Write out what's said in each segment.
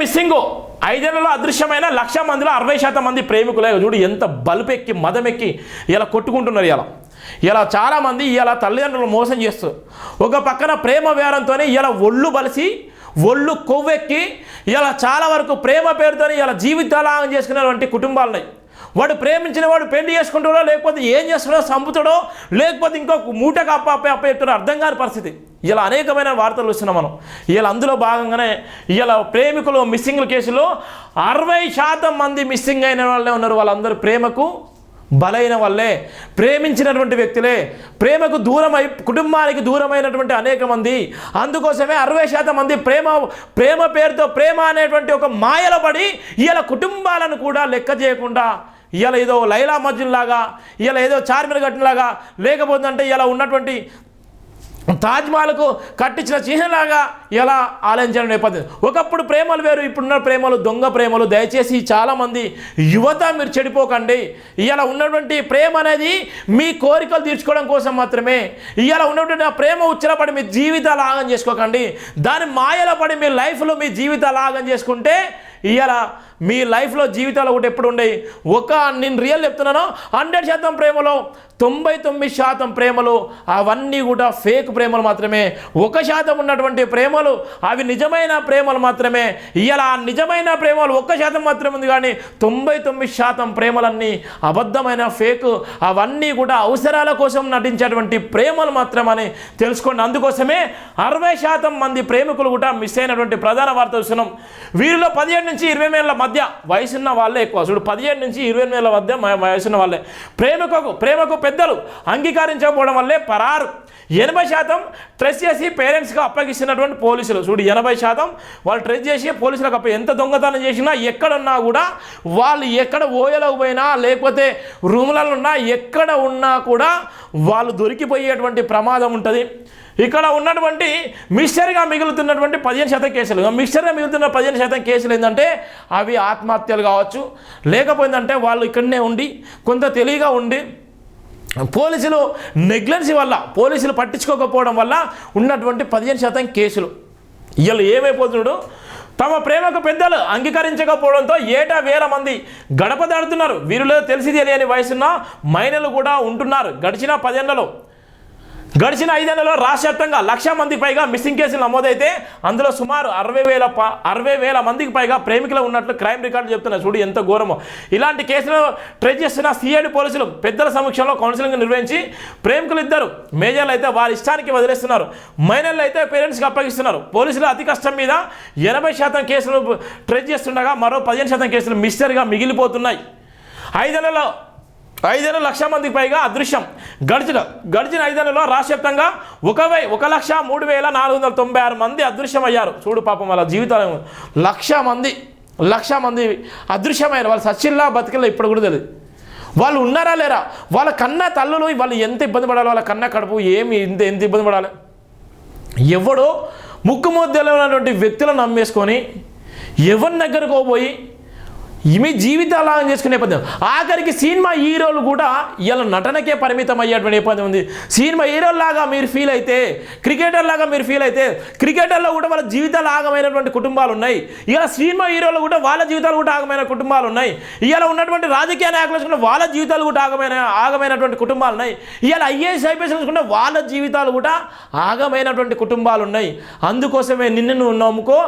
Missing. ఐదేళ్ళలో అదృశ్యమైన లక్ష మందిలో అరవై శాతం మంది ప్రేమికులే. చూడు ఎంత బలుపెక్కి మదమెక్కి ఇలా కొట్టుకుంటున్నారు ఇలా ఇలా చాలామంది ఇలా తల్లిదండ్రులు మోసం చేస్తూ. ఒక పక్కన ప్రేమ వేరంతోనే ఇలా ఒళ్ళు బలిసి ఒళ్ళు కొవ్వెక్కి ఇలా చాలా వరకు ప్రేమ పేరుతోనే ఇలా జీవితాలాగం చేసుకునేటువంటి కుటుంబాలున్నాయి. వాడు ప్రేమించిన వాడు పెళ్ళి చేసుకుంటాడో లేకపోతే ఏం చేస్తాడో చంపుతాడో లేకపోతే ఇంకొక మూటకు అప్ప అప్ప అప్ప అర్థం కాని పరిస్థితి. ఇలా అనేకమైన వార్తలు వస్తున్నాం మనం. ఇలా అందులో భాగంగానే ఇలా ప్రేమికులు మిస్సింగ్ కేసులో అరవై శాతం మంది మిస్సింగ్ అయిన వాళ్ళే ఉన్నారు. వాళ్ళందరూ ప్రేమకు బలైన వాళ్ళే. ప్రేమించినటువంటి వ్యక్తులే. ప్రేమకు దూరమై కుటుంబానికి దూరమైనటువంటి అనేక మంది. అందుకోసమే అరవై శాతం మంది ప్రేమ ప్రేమ పేరుతో ప్రేమ అనేటువంటి ఒక మాయలో పడి ఇలా కుటుంబాలను కూడా లెక్క చేయకుండా ఇవాళ ఏదో లైలా మజ్జుల్లాగా ఇలా ఏదో చార్మిన గట్టులాగా లేకపోతుందంటే ఇలా ఉన్నటువంటి తాజ్మహల్కు కట్టించిన చిహ్నలాగా ఎలా ఆలోచించిన నేపథ్యం ఒకప్పుడు ప్రేమలు వేరు ఇప్పుడున్న ప్రేమలు దొంగ ప్రేమలు. దయచేసి చాలామంది యువత మీరు చెడిపోకండి. ఇలా ఉన్నటువంటి ప్రేమ అనేది మీ కోరికలు తీర్చుకోవడం కోసం మాత్రమే. ఇలా ఉన్నటువంటి ఆ ప్రేమ ఉచ్చలపడి మీ జీవితాలు ఆగం చేసుకోకండి. దాని మాయలో పడి మీ లైఫ్లో మీ జీవితాలు ఆగం చేసుకుంటే ఇలా మీ లైఫ్లో జీవితాలు ఒకటి ఎప్పుడు ఉండేవి ఒక నేను రియల్ చెప్తున్నాను హండ్రెడ్ శాతం ప్రేమలో తొంభై తొమ్మిది శాతం ప్రేమలు అవన్నీ కూడా ఫేక్ ప్రేమలు మాత్రమే. ఒక శాతం ఉన్నటువంటి ప్రేమలు అవి నిజమైన ప్రేమలు మాత్రమే. ఇలా నిజమైన ప్రేమలు ఒక్క శాతం మాత్రమే ఉంది కానీ తొంభై తొమ్మిది శాతం ప్రేమలన్నీ అబద్ధమైన ఫేక్ అవన్నీ కూడా అవసరాల కోసం నటించేటువంటి ప్రేమలు మాత్రమని తెలుసుకోండి. అందుకోసమే అరవై శాతం మంది ప్రేమికులు కూడా మిస్ అయినటువంటి ప్రధాన వార్త చూస్తున్నాం. వీరిలో పదిహేడు నుంచి ఇరవై వేల మధ్య వయసున్న వాళ్ళే ఎక్కువ. చూడు పదిహేడు నుంచి ఇరవై వేల మధ్య వయసున్న వాళ్ళే. ప్రేమకు ప్రేమకు పెద్దలు అంగీకరించకపోవడం వల్లే పరారు. ఎనభై శాతం ట్రెస్ చేసి పేరెంట్స్గా అప్పగిస్తున్నటువంటి పోలీసులు. చూడు ఎనభై శాతం వాళ్ళు ట్రెస్ చేసి పోలీసులకు అప్ప ఎంత దొంగతనం చేసినా ఎక్కడున్నా కూడా వాళ్ళు ఎక్కడ ఓయలకు పోయినా లేకపోతే రూములలో ఉన్నా ఎక్కడ ఉన్నా కూడా వాళ్ళు దొరికిపోయేటువంటి ప్రమాదం ఉంటుంది. ఇక్కడ ఉన్నటువంటి మిస్టరీగా మిగులుతున్నటువంటి పదిహేను శాతం కేసులు. మిస్టరీగా మిగులుతున్న పదిహేను శాతం కేసులు ఏంటంటే అవి ఆత్మహత్యలు కావచ్చు. లేకపోయిందంటే వాళ్ళు ఇక్కడనే ఉండి కొంత తెలివిగా ఉండి పోలీసులు నెగ్లెన్సీ వల్ల పోలీసులు పట్టించుకోకపోవడం వల్ల ఉన్నటువంటి పదిహేను శాతం కేసులు. వీళ్ళు ఏమైపోతున్నాడు? తమ ప్రేమకు పెద్దలు అంగీకరించకపోవడంతో ఏటా వేల మంది గడప దాడుతున్నారు వీరిలో తెలిసి తెలియని వయసున్న మైనలు కూడా ఉంటున్నారు. గడిచిన పదేళ్ళలో గడిచిన ఐదేళ్ళలో రాష్ట్ర వ్యాప్తంగా లక్ష మంది పైగా మిస్సింగ్ కేసులు నమోదైతే అందులో సుమారు అరవై వేల ప అరవై వేల మందికి పైగా ప్రేమికులు ఉన్నట్లు క్రైమ్ రికార్డు చెప్తున్నారు చూడు ఎంత ఘోరమో. ఇలాంటి కేసులు ట్రై చేస్తున్న సిఐడి పోలీసులు పెద్దల సమక్షంలో కౌన్సిలింగ్ నిర్వహించి ప్రేమికులు ఇద్దరు మేజర్లు అయితే వారి ఇష్టానికి వదిలేస్తున్నారు. మైనర్లు అయితే పేరెంట్స్కి అప్పగిస్తున్నారు. పోలీసులు అతి కష్టం మీద ఎనభై శాతం కేసులు ట్రై చేస్తుండగా మరో పదిహేను శాతం కేసులు మిస్టర్గా మిగిలిపోతున్నాయి. ఐదేళ్ళలో ఐదేళ్ళు లక్ష మందికి పైగా అదృశ్యం. గడిచిన గడిచిన ఐదేళ్ళలో రాష్ట్ర వ్యాప్తంగా ఒక ఒక లక్ష మూడు వేల నాలుగు వందల తొంభై ఆరు మంది అదృశ్యం అయ్యారు చూడు పాపం వాళ్ళ జీవితాలు లక్ష మంది లక్ష మంది అదృశ్యమైన వాళ్ళు సచిల్లా బతికిల్లా ఇప్పుడు కూడా తెలియదు వాళ్ళు ఉన్నారా లేరా? వాళ్ళ కన్న తల్లులు వాళ్ళు ఎంత ఇబ్బంది పడాలి వాళ్ళ కన్న కడుపు ఏమి ఎంత ఎంత ఇబ్బంది పడాలి? ఎవడో ముక్కు ముద్దలో ఉన్నటువంటి వ్యక్తులను నమ్మేసుకొని ఎవరి దగ్గరకు పోయి మీ జీవితాలు ఆగం చేసుకునే నేపథ్యం. ఆఖరికి సినిమా హీరోలు కూడా ఇలా నటనకే పరిమితం అయ్యేటువంటి నేపథ్యం ఉంది. సినిమా హీరోల్లాగా మీరు ఫీల్ అయితే క్రికెటర్ లాగా మీరు ఫీల్ అయితే క్రికెటర్లో కూడా వాళ్ళ జీవితాలు ఆగమైనటువంటి కుటుంబాలు ఉన్నాయి ఇలా సినిమా హీరోలు కూడా వాళ్ళ జీవితాలు కూడా ఆగమైన కుటుంబాలు ఉన్నాయి ఇలా ఉన్నటువంటి రాజకీయ నాయకులు చూసుకుంటే వాళ్ళ జీవితాలు కూడా ఆగమైన ఆగమైనటువంటి కుటుంబాలు ఉన్నాయి ఇలా ఐఏఎస్ ఐపీఎస్ చూసుకుంటే వాళ్ళ జీవితాలు కూడా ఆగమైనటువంటి కుటుంబాలు ఉన్నాయి అందుకోసమే నిన్ను నువ్వు నమ్ముకో.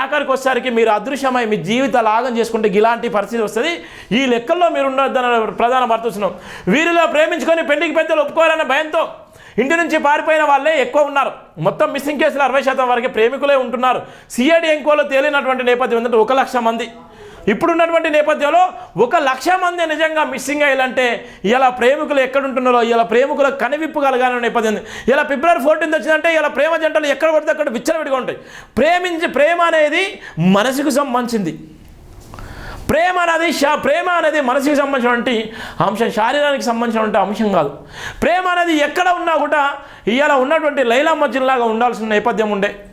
ఆఖరికి వచ్చేసరికి మీరు అదృశ్యమై మీ జీవితాలు ఆగం చేసుకుంటే గిలా అలాంటి పరిస్థితి వస్తుంది. ఈ లెక్కల్లో మీరు ఉండొద్దని ప్రధాన భర్తస్తున్నాం వీరిలో ప్రేమించుకొని పెళ్ళికి పెద్దలు ఒప్పుకోవాలనే భయంతో ఇంటి నుంచి పారిపోయిన వాళ్ళే ఎక్కువ ఉన్నారు. మొత్తం మిస్సింగ్ కేసులు అరవై శాతం వరకు ప్రేమికులే ఉంటున్నారు. సిఐడి ఎంకోలో తేలినటువంటి నేపథ్యం ఏంటంటే ఒక లక్ష మంది. ఇప్పుడున్నటువంటి నేపథ్యంలో ఒక లక్ష మంది నిజంగా మిస్సింగ్ అయ్యాలంటే ఇలా ప్రేమికులు ఎక్కడుంటున్నారో ఇలా ప్రేమికుల కనివిప్పు కలగాలనే నేపథ్యం ఇలా ఫిబ్రవరి ఫోర్టీన్త్ వచ్చిందంటే ఇలా ప్రేమ జంటలు ఎక్కడ పడితే అక్కడ విచ్చలవిడిగా ఉంటాయి. ప్రేమించి ప్రేమ అనేది మనసుకు సంబంధించింది. ప్రేమ అనేది శా- ప్రేమ అనేది మనసుకి సంబంధించినటువంటి అంశం శారీరానికి సంబంధించినటువంటి అంశం కాదు. ప్రేమ అనేది ఎక్కడ ఉన్నా కూడా ఇవాళ ఉన్నటువంటి లైలా మధ్యలాగా ఉండాల్సిన నేపథ్యం ఉండే.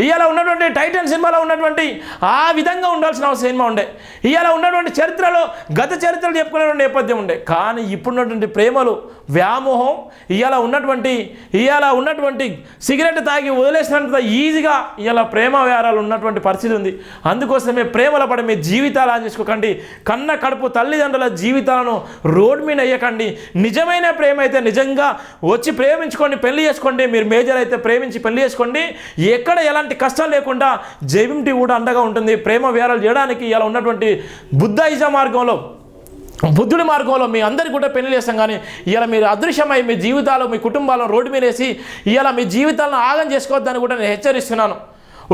ఇవాళ ఉన్నటువంటి టైటన్ సినిమాలో ఉన్నటువంటి ఆ విధంగా ఉండాల్సిన సినిమా ఉండే. ఇవాళ ఉన్నటువంటి చరిత్రలో గత చరిత్రలు చెప్పుకునేటువంటి నేపథ్యం ఉండే. కానీ ఇప్పుడున్నటువంటి ప్రేమలు వ్యామోహం ఇవాళ ఉన్నటువంటి ఇవాళ ఉన్నటువంటి సిగరెట్ తాగి వదిలేసినంత ఈజీగా ఇవాళ ప్రేమ వ్యారాలు ఉన్నటువంటి పరిస్థితి ఉంది. అందుకోసమే ప్రేమల పడి మీ జీవితాలు ఆన్ చేసుకోకండి. కన్న కడుపు తల్లిదండ్రుల జీవితాలను రోడ్ మీద వేయకండి. నిజమైన ప్రేమ అయితే నిజంగా వచ్చి ప్రేమించుకోండి పెళ్ళి చేసుకోండి. మీరు మేజర్ అయితే ప్రేమించి పెళ్ళి చేసుకోండి. ఎక్కడ ఎలాంటి కష్టం లేకుండా జైవింటి కూడా అండగా ఉంటుంది. ప్రేమ వ్యారాలు చేయడానికి ఇలా ఉన్నటువంటి బుద్ధాయిజ మార్గంలో బుద్ధుడి మార్గంలో మీ అందరికీ కూడా పెళ్ళి చేస్తాం కానీ ఇలా మీరు అదృశ్యమై మీ జీవితాలు మీ కుటుంబాలను రోడ్డు మీద వేసి ఇలా మీ జీవితాలను ఆగం చేసుకోవద్దని కూడా నేను హెచ్చరిస్తున్నాను.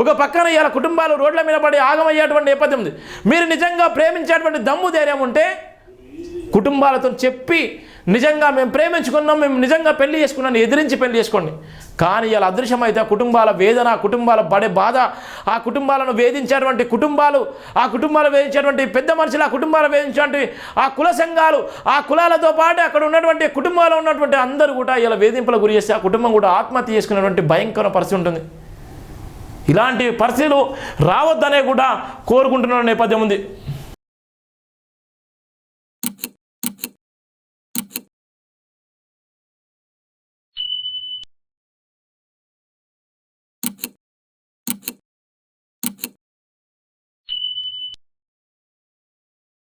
ఒక పక్కన ఇలా కుటుంబాలు రోడ్ల మీద పడి ఆగమయ్యేటువంటి నేపథ్యం ఉంది. మీరు నిజంగా ప్రేమించేటువంటి దమ్ము ధైర్యం ఉంటే కుటుంబాలతో చెప్పి నిజంగా మేము ప్రేమించుకున్నాం మేము నిజంగా పెళ్ళి చేసుకున్నాం ఎదిరించి పెళ్ళి చేసుకోండి. కానీ ఇలా అదృశ్యమైతే ఆ కుటుంబాల వేదన ఆ కుటుంబాల పడే బాధ ఆ కుటుంబాలను వేధించేటువంటి కుటుంబాలు ఆ కుటుంబాలు వేధించేటువంటి పెద్ద మనుషులు ఆ కుటుంబాలు వేధించేటువంటి ఆ కుల సంఘాలు ఆ కులాలతో పాటు అక్కడ ఉన్నటువంటి కుటుంబాలు ఉన్నటువంటి అందరూ కూడా ఇలా వేధింపుల గురి చేస్తే ఆ కుటుంబం కూడా ఆత్మహత్య చేసుకునేటువంటి భయంకర పరిస్థితి ఉంటుంది. ఇలాంటి పరిస్థితులు రావద్దనే కూడా కోరుకుంటున్న నేపథ్యం ఉంది.